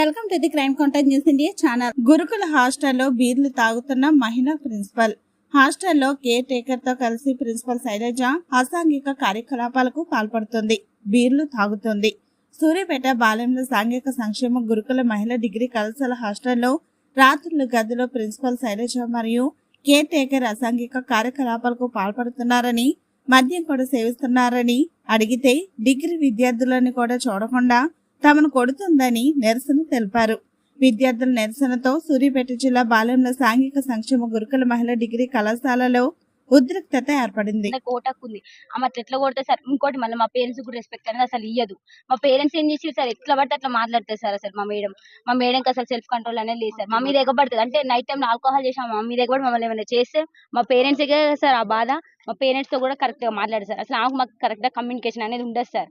Welcome to the crime contact news India channel. గురుకుల హాస్టల్లో బీర్లు తాగుతున్న మహిళా ప్రిన్సిపల్. హాస్టల్లో కేర్ టేకర్తో కలిసి ప్రిన్సిపల్ శైలజ అసాంఘిక కార్యకలాపాలకు పాల్పడుతుంది. బీర్లు తాగుతుంది. సూర్యపేట బాలెంలో సాంఘిక సంక్షేమ గురుకుల మహిళా డిగ్రీ కళాశాల హాస్టల్లో రాత్రులు గదిలో ప్రిన్సిపల్ శైలజ మరియు కేర్ టేకర్ అసాంఘిక కార్యకలాపాలకు పాల్పడుతున్నారని మద్యం కూడా సేవిస్తున్నారని అడిగితే డిగ్రీ విద్యార్థులను కూడా చూడకుండా తమను కొడుతుందని నిరసన తెలిపారు. విద్యార్థుల నిరసనతో సూర్యాపేట జిల్లా బాలెంల సాంఘిక సంక్షేమ గురుకుల మహిళా డిగ్రీ కళాశాలలో ఉద్రిక్తత ఏర్పడింది. కోటకు ఉంది. ఆమె ఎట్లా కొడితే సార్? ఇంకోటి మళ్ళీ మా పేరెంట్స్ కూడా రెస్పెక్ట్ అనేది అసలు ఇయ్యదు. మా పేరెంట్స్ ఏం చేసి సార్? ఎట్లా పడితే అట్లా మాట్లాడతారు సార్ అసలు మా మేడం. మా మేడంకి అసలు సెల్ఫ్ కంట్రోల్ అనేది లేదు సార్. మా మీద ఎగబడుతుంది. అంటే నైట్ టైం ఆల్కహాల్ చేసాం మా మీద ఎగబడి మమ్మల్ని ఏమైనా చేస్తే మా పేరెంట్స్ సార్ ఆ బాధ? మా పేరెంట్స్తో కూడా కరెక్ట్గా మాట్లాడారు సార్. అసలు ఆమెకు మాకు కరెక్ట్గా కమ్యూనికేషన్ అనేది ఉండదు సార్.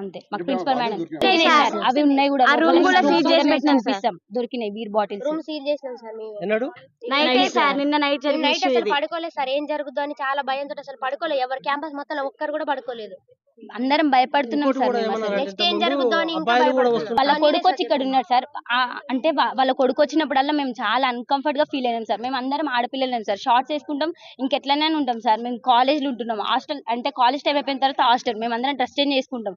అంతే. మాకు ప్రిన్సిపల్ మేడం అవి ఉన్నాయి కూడా ఆ room కూడా seal చేసి పెట్టినాం. పంపిస్తాం. దొరికినాయి బీర్ బాటిల్స్. రూమ్ సీల్ చేసినాం సార్ మేము. ఎన్నాడు? నైట్ సార్ నిన్న నైట్ నైట్ అసలు పడుకోలేదు సార్. ఏం జరుగుద్దో అని చాలా భయంతో అసలు పడుకోలేదు. ఎవరు క్యాంపస్ మొత్తం ఒక్కరు కూడా పడుకోలేదు. అందరం భయపడుతున్నాం సార్. నెక్స్ట్ ఏం జరుగుద్దో అని. వాళ్ళ కొడుకు వచ్చి ఇక్కడ ఉన్నాడు సార్. అంటే వాళ్ళ కొడుకు వచ్చినప్పుడల్లా మేము చాలా అన్కంఫర్ట్గా ఫీల్ అయినాం సార్. మేము అందరం ఆడపిల్లలం సార్. షార్ట్స్ వేసుకుంటాం ఇంకెట్లనే ఉంటాం సార్. మేము కాలేజ్లో ఉంటున్నాం. హాస్టల్ అంటే కాలేజ్ టైం అయిపోయిన తర్వాత హాస్టల్ మేము అందరం డ్రెస్ చేంజ్ చేసుకుంటాం.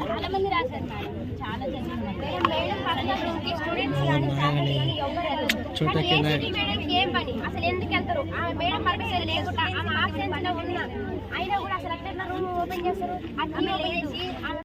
చాలా మంది రాశారు మేడం చాలా ఏం పని? అసలు ఎందుకు వెళ్తారు? ఆ మేడం పర్మిషన్ లేకుండా ఆమె absence లో ఉన్నా అయినా కూడా అసలు అట్లా రూమ్ ఓపెన్ చేస్తారు. అట్లా ఓపెన్ చేసి ఆమె